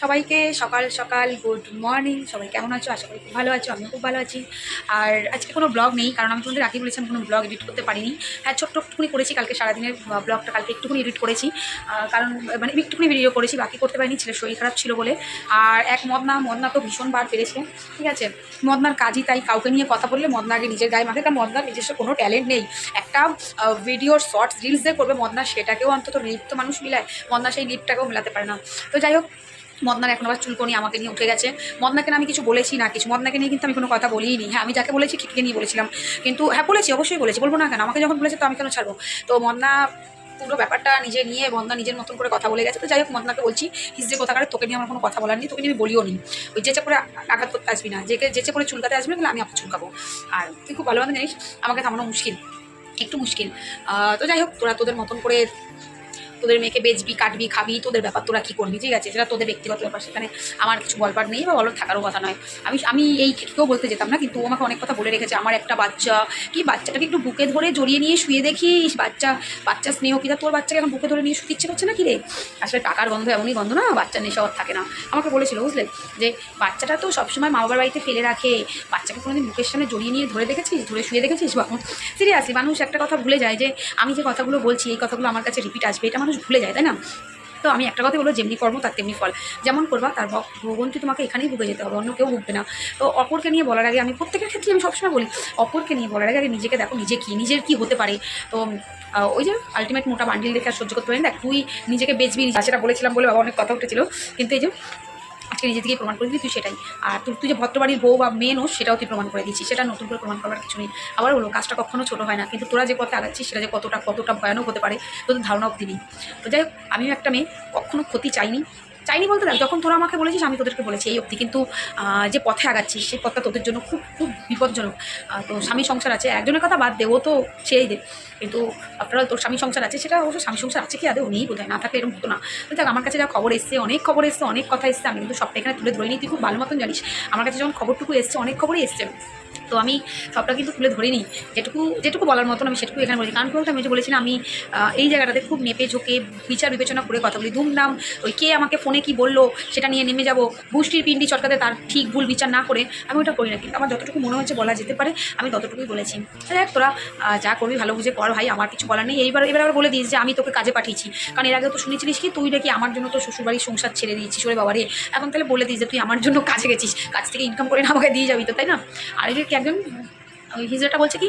সবাইকে সকাল সকাল গুড মর্নিং সবাই কেমন আছো? আশা করি খুব ভালো আছো, আমিও খুব ভালো আছি। আর আজকে কোনো ব্লগ নেই, কারণ আমি তোমাদের রাখি বলেছিলাম কোনো ব্লগ এডিট করতে পারিনি। হ্যাঁ ছোট্ট একটুখানি করেছি, কালকে সারাদিনের ব্লগটা কালকে একটুখানি এডিট করেছি। কারণ মানে একটুখানি ভিডিও করেছি, বাকি করতে পারিনি, ছেলের শরীর খারাপ ছিল বলে। আর এক মদনা মদনা তো ভীষণ বার পেরেছে, ঠিক আছে? মদনার কাজই তাই, কাউকে নিয়ে কথা বললে মদনা আগে নিজের গায়ে মাখে, কারণ মদনার নিজস্ব কোনো ট্যালেন্ট নেই। একটা ভিডিওর শর্টস রিলস যে করবে মদনা, সেটাকেও অন্তত লিপ তো মানুষ মিলায়। মদনা সেই লিপটাকেও মেলাতে পারে না। তো যাই হোক মদনার এখন আবার চুলকনি আমাকে নিয়ে উঠে গেছে। মদনাকে আমি কিছু বলেছি না, কিছু মদনাকে নিয়ে কিন্তু আমি কোনো কথা বলিই নি হ্যাঁ আমি যাকে বলেছি ঠিককে নিয়ে বলেছিলাম। কিন্তু হ্যাঁ বলেছি, অবশ্যই বলেছি, বলব না কেন? আমাকে যখন বলেছে তো আমি কেন ছাড়বো? তো মদনা পুরো ব্যাপারটা নিজে নিয়ে, মদনা নিজের মতন করে কথা বলে গেছে। তো যাই হোক, মদনাকে বলছি হিসে কথা কারে তোকে নিয়ে আমার কোনো কথা বলার নেই, তোকে নিয়ে আমি বলিও নি। ওই যেচে করে আঘাত করতে আসবি না যেকে যেচে করে চুলকাতে আসবি না আমি আপনার চুলকাবো। আর তুই খুব ভালো মতো জানিস, আমাকে থামানো মুশকিল, একটু মুশকিল। তো যাই হোক, তোরা তোদের মতন করে তোদের মেয়েকে বেচবি, কাটবি, খাবি, তোদের ব্যাপার তোরা কী করবি, ঠিক আছে? সেটা তোদের ব্যক্তিগত ব্যাপার, সেখানে আমার কিছু বলবার নেই বা বলার থাকারও কথা নয়। আমি আমি এই কেউ বলতে যেতাম না, কিন্তু ও আমাকে অনেক কথা বলে রেখেছে। আমার একটা বাচ্চা, কি বাচ্চাটাকে একটু বুকে ধরে জড়িয়ে নিয়ে শুয়ে দেখিস, বাচ্চা বাচ্চা স্নেহ কিনা, তোর বাচ্চাকে এখন বুকে ধরে নিয়ে শুতে ইচ্ছে করছে না কি রে? আসলে টাকার গন্ধ এমনই গন্ধ না বাচ্চা ওর থাকে না। আমাকে বলেছিল, বুঝলে? যে বাচ্চাটা তো সবসময় মা বাবার বাড়িতে ফেলে রাখে। বাচ্চাকে কোনোদিন বুকের সামনে জড়িয়ে নিয়ে ধরে দেখেছিস, ধরে শুয়ে দেখেছিস? বাবা সিরিয়াসলি, মানুষ একটা কথা ভুলে যায় যে, আমি যে কথাগুলো বলছি, এই কথাগুলো আমার কাছে রিপিট আসবে, এটা মানুষ ভুলে যায়, তাই না? তো আমি একটা কথা বলব, যেমনি কর্ম, তার তেমনি ফল। যেমন করবা, তার ভ- তোমাকে এখানেই ভুগে যেতে হবে, অন্য কেউ ভুগবে না। তো অপরকে নিয়ে বলার আগে আমি প্রত্যেকের ক্ষেত্রে আমি সবসময় বলি, অপরকে নিয়ে বলার আগে আগে নিজেকে দেখো, নিজে কী, নিজের কী হতে পারে। তো ওই যে আলটিমেট মোটা বান্ডিল দেখে আর সহ্য করতে পারি দেখ, তুই নিজেকে বেচবি সেটা বলেছিলাম বলে বাবা অনেক কথা উঠেছিল। কিন্তু এই যে আজকে নিজে থেকেই প্রমাণ করে দিলি তুই সেটাই। আর তুই তুই যে ভদ্রবাড়ির বউ বা মেয়ে নোস, সেটাও তুই প্রমাণ করে দিচ্ছিস। সেটা নতুন করে প্রমাণ করার কিছু নেই। আবার হলো কাজটা কখনো ছোটো হয় না। কিন্তু তোরা যে পথে আগাচ্ছিস, সেটা যে কতটা কতটা ভয়ানক হতে পারে, তোদের ধারণা অব্দি নেই তো যাই হোক, আমিও একটা মেয়ে, কখনো ক্ষতি চাইনি। চাইনি বলতে দেখ যখন তোরা আমাকে বলেছিস, আমি তোদেরকে বলেছি এই অবধি। কিন্তু যে পথে আগাচ্ছিস, সেই পথটা তোদের জন্য খুব খুব বিপজ্জনক। তো স্বামী সংসার আছে, একজনের কথা বাদ দে, ও তো সেই দে। কিন্তু আপনারা, তোর স্বামী সংসার আছে, সেটা অবশ্য স্বামী সংসার আছে কি আদৌ? নেই বোধ হয় না থাকলে এরকম হতো না। দেখ, আমার কাছে যা খবর এসছে, অনেক খবর এসছে, অনেক কথা এসছে, আমি কিন্তু সবটা এখানে তুলে ধরে নিই তুই খুব ভালো মতন জানিস। আমার কাছে যখন খবরটুকু এসছে, অনেক খবরই এসছে। তো আমি সবটা কিন্তু তুলে ধরিনি। যেটুকু যেটুকু বলার মতন আমি সেটুকু এখানে বলেছি। কারণ বলতো আমি যে বলেছি আমি এই জায়গাটাতে খুব নেপে ঝোঁকে বিচার বিবেচনা করে কথা বলি। ধুমধাম, ওই কে আমাকে ফোনে কি বলল সেটা নিয়ে নেমে যাব। বুষ্টির পিন্ডি চটকাতে তার ঠিক ভুল বিচার না করে আমি ওটা করি না। কিন্তু আমার যতটুকু মনে হচ্ছে বলা যেতে পারে, আমি ততটুকুই বলেছি। দেখ তোরা যা করবি ভালো বুঝে কর ভাই, আমার কিছু বলার নেই। এইবার, এবার আবার বলে দিস যে আমি তোকে কাজে পাঠিয়েছি। কারণ এর আগে তো শুনেছিলিস কি, তুই নাকি আমার জন্য তো শ্বশুরবাড়ির সংসার ছেড়ে দিয়েছিস ওরে বাবারে। এখন তাহলে বলে দিস যে তুই আমার জন্য কাজে গেছিস। কাজ থেকে ইনকাম করে না আমাকে দিয়ে যাবি তো, তাই না? আর একজন ওই হিজড়াটা বলছে কি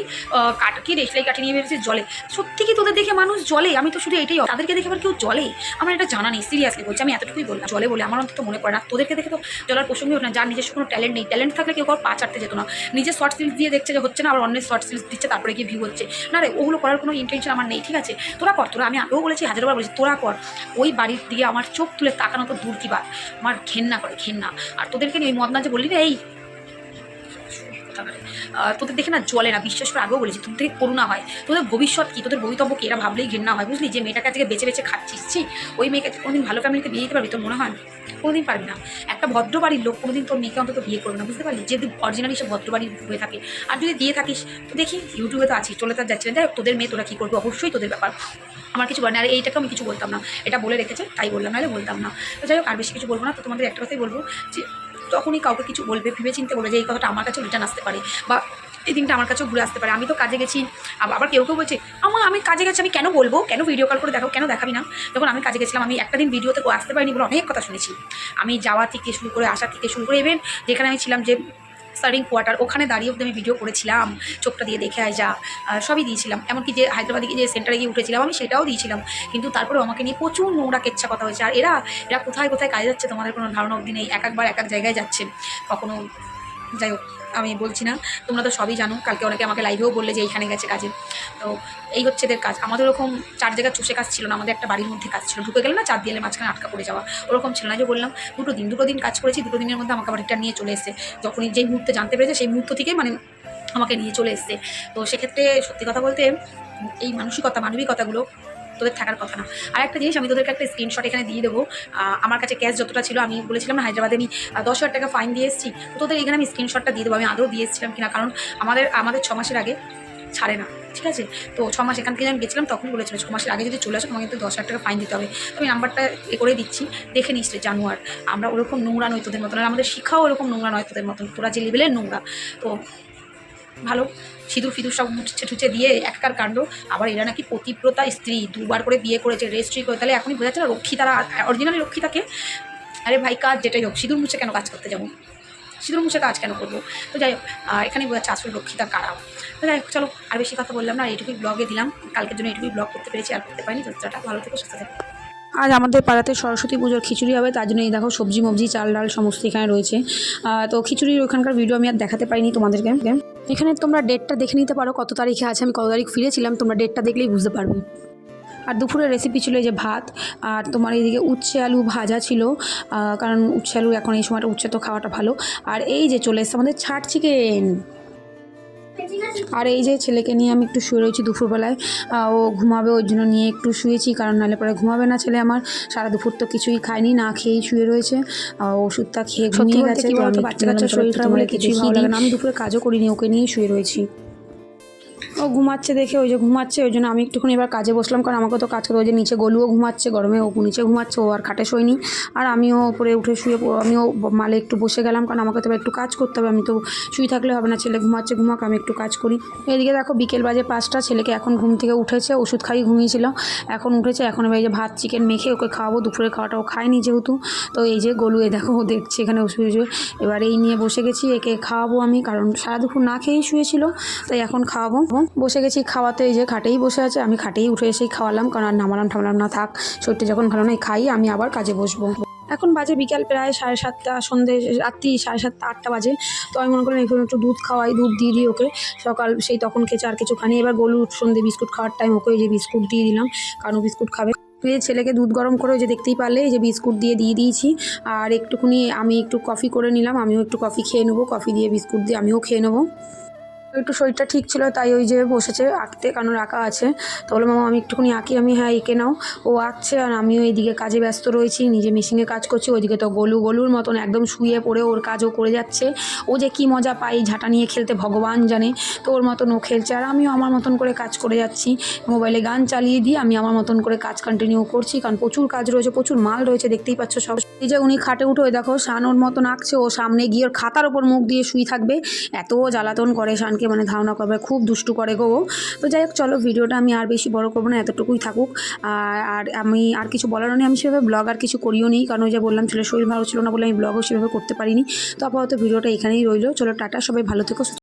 কাঠ, কি রেশলাই কাঠি নিয়ে বেরিয়েছে জলে। সত্যি কি তোদের দেখে মানুষ জলে? আমি তো শুধু এটাই, তাদেরকে দেখে আবার কেউ জলে? আমার এটা জানা নেই সিরিয়াসলি বলছি, আমি এতটুকুই বললাম। জলে বলে আমার অন্তত মনে পড়ে না। তোদেরকে দেখে তো জলের প্রসঙ্গে ওঠে না, যার নিজস্ব কোনো ট্যালেন্ট নেই। ট্যালেন্ট থাকলে কেউ পা চাটতে যেত না। নিজের শর্ট সিরিজ দিয়ে দেখছে যে হচ্ছে না, আবার অন্যের শর্ট সিরিজ দিচ্ছে, তারপরে গিয়ে ভিউ হচ্ছে। না রে, ওগুলো করার কোনো ইন্টেনশন আমার নেই, ঠিক আছে? তোরা কর, তোরা, আমি আগেও বলেছি হাজারবার বলেছি, তোরা কর। ওই বাড়ির দিকে আমার চোখ তুলে তাকানো তো দূর কি বাদ আমার ঘেন্না করে, ঘেন্না। আর তোদেরকে নিয়ে ওই মদনা যে বললি না এই তোদের দেখে না জলে না, বিশ্বাস করে আগেও বলেছি, তোদের থেকে করুণা হয়। তোদের ভবিষ্যৎ কি? তোদের ভবিতব্য কি? এরা ভাবলেই ঘৃণা হয়, বুঝলি? যে মেয়েটাকে আজকে বেছে বেছে খাচ্ছিস, ছি, ওই মেয়েকে কোনোদিন ভালো ফ্যামিলিতে বিয়ে দিতে পারবি? তোর মনে হয়? কোনোদিন পারবি না। একটা ভদ্র বাড়ির লোক কোনোদিন তোর মেয়েকে অন্তত বিয়ে করবে না, বুঝতে পারলি? যদি অরিজিনালি সে ভদ্র বাড়ির হয়ে থাকে। আর যদি দিয়ে থাকিস তো দেখি ইউটিউবে তো আছিস, চলে তার যাচ্ছে না। তোদের মেয়ে তোরা কী করবি? অবশ্যই তোদের ব্যাপার। আমার কিছু বলে না আর এইটাকে আমি কিছু বলতাম না। এটা বলে রেখেছে, তাই বললাম, নাহলে বলতাম না। তো যাই হোক, আর বেশি কিছু বলব না। তো তোমাদের একটা কথাই বলব, যে তখনই কাউকে কিছু বলবে ভেবে চিনতে বলবে যে এই কথাটা আমার কাছেও রিটার্ন আসতে পারে বা এই দিনটা আমার কাছেও ঘুরে আসতে পারে। আমি তো কাজে গেছি আবার কেউ কেউ বলছে আমার আমি কাজে গেছি, আমি কেন বলব? কেন ভিডিও কল করে দেখো কেন দেখাবি না? যখন আমি কাজে গেছিলাম, আমি একটা দিন ভিডিওতে আসতে পারিনি বলে অনেক কথা শুনেছি। আমি যাওয়া থেকে শুরু করে, আসা থেকে শুরু করে ইভেন যেখানে আমি ছিলাম যে সার্ভিং কোয়ার্টার, ওখানে দাঁড়িয়ে অব্দি আমি ভিডিও করেছিলাম, চোখটা দিয়ে দেখে আয় যা সবই দিয়েছিলাম। এমনকি যে হায়দ্রাবাদে গিয়ে যে সেন্টারে গিয়ে উঠেছিলাম, আমি সেটাও দিয়েছিলাম। কিন্তু তারপরেও আমাকে নিয়ে প্রচুর নোংরা কেচ্ছা কথা হয়েছে। আর এরা এরা কোথায় কোথায় কাজে যাচ্ছে তোমাদের কোনো ধারণা অবধি নেই। এক একবার এক এক জায়গায় যাচ্ছে। কখনো যাই হোক, আমি বলছি না। তোমরা তো সবই জানো, কালকে অনেকে আমাকে লাইভেও বললে যে এইখানে গেছে কাজে। তো এই হচ্ছে এদের কাজ। আমাদের ওরকম চার জায়গায় চষে কাজ ছিল না, আমাদের একটা বাড়ির মধ্যে কাজ ছিল। ঢুকে গেলে না চার দিয়ে মাঝখানে আটকা পড়ে যাওয়া। ওরকম ছিল না, যে বললাম, দুটো দিন দুটো দিন কাজ করেছি, দুটো দিনের মধ্যে আমাকে রিটার্ন নিয়ে চলে এসেছে। যখনই যেই মুহূর্তে জানতে পেরেছে, সেই মুহূর্ত থেকে মানে আমাকে নিয়ে চলে এসছে। তো সেক্ষেত্রে সত্যি কথা বলতে, এই মানসিকতা, মানবিকতাগুলো তোদের থাকার কথা না। আর একটা জিনিস আমি তোদেরকে একটা স্ক্রিনশট এখানে দিয়ে দেবো। আমার কাছে ক্যাশ যতটা ছিল, আমি বলেছিলাম না, হায়দ্রাবাদে আমি দশ হাজার টাকা ফাইন দিয়ে এসেছি। তো তোদের এখানে আমি স্ক্রিনশটটা দিয়ে দেবো। আমি আদৌ দিয়ে এসেছিলাম কিনা, কারণ আমাদের আমাদের ছ মাসের আগে ছাড়ে না, ঠিক আছে? তো ছ মাস এখান থেকে যখন গেছিলাম, তখন বলেছিল ছ মাসের আগে যদি চলে আসো, তোমাকে কিন্তু দশ হাজার টাকা ফাইন দিতে হবে। আমি নাম্বারটা এ করে দিচ্ছি। দেখে নিস জানুয়ার, আমরা ওরকম নোংরা নয় তোদের মতন। আর আমাদের শিক্ষাও ওরকম নোংরা নয় তোদের মতন। তোরা যে লেভেলের নোংরা। তো ভালো। সিঁদুর ফিদুর সব মুছে টুচে দিয়ে এককার কাণ্ড। আবার এরা নাকি পতিব্রতা স্ত্রী দুবার করে বিয়ে করেছে রেজিস্ট্রি করে। তাহলে এখনই বোঝা যাচ্ছে না রক্ষী তারা অরিজিনালি রক্ষী থাকে আরে ভাই কাজ যেটাই হোক সিঁদুর মুছে কেন কাজ করতে যাব? সিঁদুর মুছে কাজ কেন করব? তো যাই হোক এখানেই বোঝা যাচ্ছে আসলে রক্ষিতা কারা। তো যাই হোক চলো আর বেশি কথা বললাম না এইটুকুই ব্লগে দিলাম। কালকের জন্য এইটুকুই ব্লগ করতে পেরেছি আর করতে পারিনি। টাটা, ভালো থেকে সুস্থ থেকে। আজ আমাদের পাড়াতে সরস্বতী পুজোর খিচুড়ি হবে তার জন্য এই দেখো সবজি মবজি চাল ডাল সমস্ত এখানে রয়েছে। তো খিচুড়ির ওখানকার ভিডিও আমি আর দেখাতে পারিনি তোমাদেরকে। এখানে তোমরা ডেটটা দেখে নিতে পারো কত তারিখে আছে, আমি কত তারিখ ফিরেছিলাম, তোমরা ডেটটা দেখলেই বুঝতে পারবে। আর দুপুরের রেসিপি ছিল যে ভাত, আর তোমার এইদিকে উচ্ছে আলু ভাজা ছিল কারণ উচ্ছে আলু এখন এই সময়টা, উচ্ছে তো খাওয়াটা ভালো। আর এই যে চলে এসছে আমাদের ছাট চিকেন আর এই যে ছেলেকে নিয়ে আমি একটু শুয়ে রয়েছি দুপুরবেলায় ও ঘুমাবে ওর জন্য নিয়ে একটু শুয়েছি কারণ নাহলে পরে ঘুমাবে না ছেলে আমার। সারা দুপুর তো কিছুই খায়নি না খেয়েই শুয়ে রয়েছে। ওষুধটা খেয়ে ঘুমিয়ে গেছে বাচ্চা কাচ্চা শরীর খারাপ হলে কিছুই ভালো লাগে না। আমি দুপুরে কাজও করিনি ওকে নিয়েই শুয়ে রয়েছি। ও ঘুমাচ্ছে দেখে, ওই যে ঘুমাচ্ছে, ওই জন্য আমি একটুখানি এবার কাজে বসলাম, কারণ আমাকে তো কাজ করতে ওই যে নিচে গলুও ঘুমাচ্ছে, গরমে ও নিচে ঘুমাচ্ছে, ও আর খাটে শোয়নি। আর আমিও ওপরে উঠে শুয়ে আমিও মালে একটু বসে গেলাম, কারণ আমাকে তো একটু কাজ করতে হবে, আমি তো শুয়ে থাকলে হবে না, ছেলে ঘুমাচ্ছে, ঘুমাক, আমি একটু কাজ করি। এদিকে দেখো বিকেল বাজে পাঁচটা, ছেলেকে এখন ঘুম থেকে উঠেছে, ওষুধ খাই ঘুমিয়েছিল, এখন উঠেছে, এখন এবার এই যে ভাত, চিকেন মেখে ওকে খাওয়াবো, দুপুরে খাওয়াটা ও খায়নি যেহেতু, তো এই যে গলু, এ দেখো ও দেখছে এখানে শুয়ে শুয়ে এবার এই নিয়ে বসে গেছি, একে খাওয়াবো আমি, কারণ সারা দুপুর না খেয়েই শুয়েছিল, তাই এখন খাওয়াবো। বসে গেছি খাওয়াতে, এই যে খাটেই বসে আছে, আমি খাটেই উঠে এসেই খাওয়ালাম, কারণ আর নামালাম ঠামালাম না, থাক, শরীরটা যখন ভালো নয় খাই, আমি আবার কাজে বসবো। এখন বাজে বিকাল প্রায় সাড়ে সাতটা, সন্ধে, রাত্রি সাড়ে সাতটা, আটটা বাজে, তো আমি মনে করলাম এখন একটু দুধ খাওয়াই, দুধ দিয়ে দিই ওকে, সকাল সেই তখন খেয়েছে আর কিছু খানি এবার গলু সন্ধে বিস্কুট খাওয়ার টাইম ওকে যে বিস্কুট দিয়ে দিলাম, কারণ বিস্কুট খাবে। এই ছেলেকে দুধ গরম করে যে দেখতেই পারলে, এই যে বিস্কুট দিয়ে দিয়ে দিয়েছি, আর একটুখানি আমি একটু কফি করে নিলাম, আমিও একটু কফি খেয়ে নেব কফি দিয়ে বিস্কুট দিয়ে আমিও খেয়ে নেব। একটু শরীরটা ঠিক ছিল, তাই ওই যে বসেছে আঁকতে, কারণ আঁকা আছে। তো বলল, মামা, আমি একটুখানি আঁকি, আমি হ্যাঁ এঁকে নাও। ও আঁকছে, আর আমিও এইদিকে কাজে ব্যস্ত রয়েছি, নিজে মেশিনে কাজ করছি, ওইদিকে তো গলু গলুর মতন একদম শুয়ে পড়ে ওর কাজও করে যাচ্ছে। ও যে কী মজা পাই ঝাঁটা নিয়ে খেলতে, ভগবান জানে। তো ওর মতন ও খেলছে, আর আমিও আমার মতন করে কাজ করে যাচ্ছি। মোবাইলে গান চালিয়ে দিয়ে আমি আমার মতন করে কাজ কন্টিনিউ করছি, কারণ প্রচুর কাজ রয়েছে, প্রচুর মাল রয়েছে, দেখতেই পাচ্ছ সব। এই যে উনি খাটে উঠে দেখো, শান ওর মতন আঁকছে, ও সামনে গিয়ে ওর খাতার ওপর মুখ দিয়ে শুই থাকবে। এত জ্বালাতন করে শানকে মানে ধারণা করবে, খুব দুষ্টু করে গো। তো যাই হোক, চলো ভিডিওটা আমি আর বেশি বড় করব না, এতটুকুই থাকুক আর আমি আর কিছু বলারও নেই, আমি সেভাবে ব্লগ আর কিছু করিও নেই, কারণ ওই যে বললাম ছিল শরীর ভালো ছিল না বলে আমি ব্লগও সেভাবে করতে পারিনি তো আপাতত ভিডিওটা এখানেই রইল, চলো টাটা, সবাই ভালো থেকো